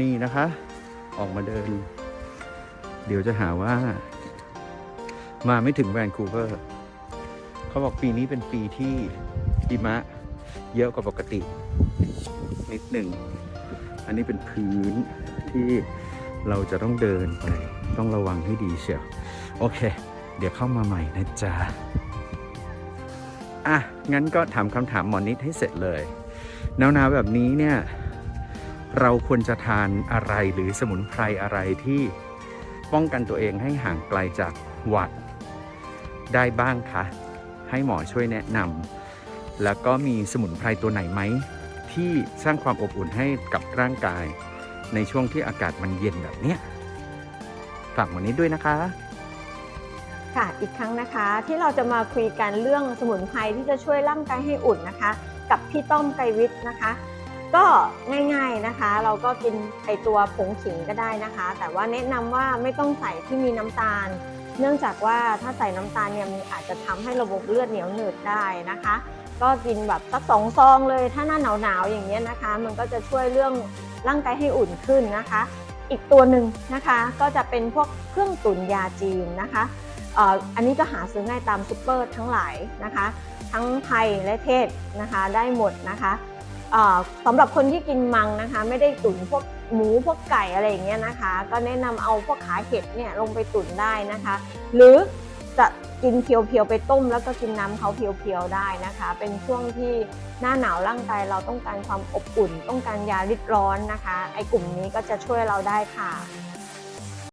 นี่นะคะ ออกมาเดิน เดี๋ยวจะหาว่า มาไม่ถึงแวนคูเวอร์เขาบอกปีนี้เป็นปีที่หิมะ เยอะกว่าปกติ นิดหนึ่ง อันนี้เป็นพื้นที่เราจะต้องเดินไป ต้องระวังให้ดีเชียว โอเค เดี๋ยวเข้ามาใหม่นะจ๊ะอะ งั้นก็ถามคำถามหมอนิดให้เสร็จเลยหนาวๆแบบนี้เนี่ย เราควรจะทานอะไรหรือสมุนไพรอะไรที่ป้องกันตัวเองให้ห่างไกลจากหวัดได้บ้างคะ ให้หมอช่วยแนะนำแล้วก็มีสมุนไพรตัวไหนไหม ที่สร้างความอบอุ่นให้กับร่างกาย ในช่วงที่อากาศมันเย็นแบบเนี้ยฝากหมอนิดด้วยนะคะค่ะอีกครั้งนะคะที่เราจะมาคุยกันเรื่องสมุนไพรที่จะช่วยร่างกายให้อุ่นนะคะ กับพี่ต้อมไกรวิทย์นะคะ ก็ง่ายๆนะคะ เราก็กินไอตัวผงขิงก็ได้นะคะ แต่ว่าแนะนำว่าไม่ต้องใส่ที่มีน้ำตาล เนื่องจากว่าถ้าใส่น้ำตาลเนี่ยมันอาจจะทำให้ระบบเลือดเหนียวหนืดได้นะคะ ก็กินแบบสักสองซองเลย ถ้าหน้าหนาวๆอย่างเงี้ยนะคะ มันก็จะช่วยเรื่องร่างกายให้อุ่นขึ้นนะคะ อีกตัวหนึ่งนะคะก็จะเป็นพวกเครื่องตุ๋นยาจีนนะคะอันนี้ก็หาซื้อง่ายตามซูเปอร์ทั้งหลายนะคะ ทั้งไทยและเทศนะคะได้หมดนะคะ สำหรับคนที่กินมังนะคะ ไม่ได้ตุ๋นพวกหมูพวกไก่อะไรอย่างเงี้ยนะคะ ก็แนะนำเอาพวกขาเห็ดเนี่ยลงไปตุ๋นได้นะคะ หรือจะกินเพียวๆไปต้ม แล้วก็กินน้ำเขาเพียวๆได้นะคะ เป็นช่วงที่หน้าหนาวร่างกายเราต้องการความอบอุ่น ต้องการยาริดร้อนนะคะ ไอ้กลุ่มนี้ก็จะช่วยเราได้ค่ะ